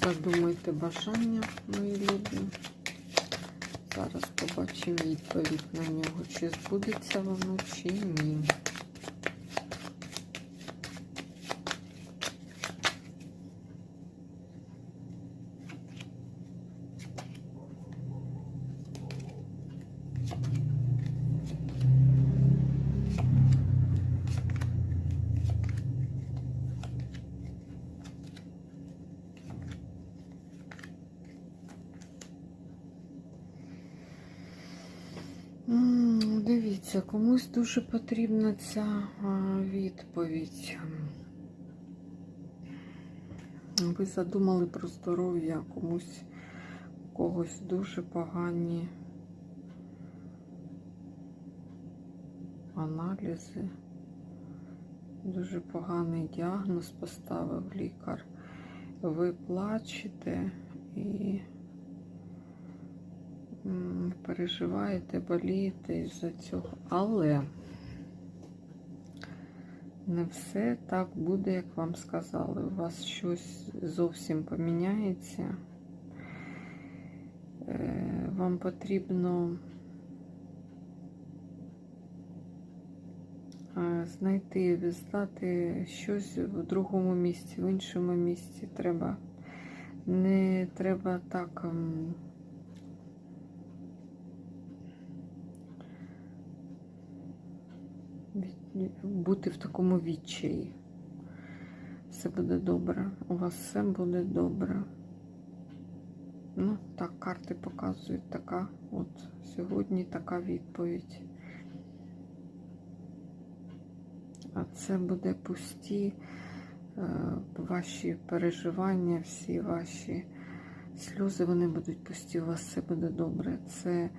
Задумайте бажання, мої любі. Зараз побачимо відповідь на нього, чи збудеться воно, чи ні. М, Дивіться, комусь дуже потрібна ця відповідь. Ви задумали про здоров'я, комусь когось дуже погані аналізи, дуже поганий діагноз поставив лікар. Ви плачете і переживаєте, болієте із-за цього. Але не все так буде, як вам сказали. У вас щось зовсім поміняється. Е, Вам потрібно е, знайти, відстати щось в другому місці, в іншому місці. Треба не треба так. Бути в такому відчаї. Все буде добре. У вас все буде добре. Ну, так, карти показують така. От сьогодні така відповідь. А це буде пусті е, ваші переживання, всі ваші сльози, вони будуть пусті, у вас все буде добре. Це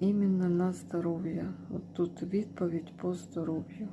іменно на здоров'я. От тут відповідь по здоров'ю.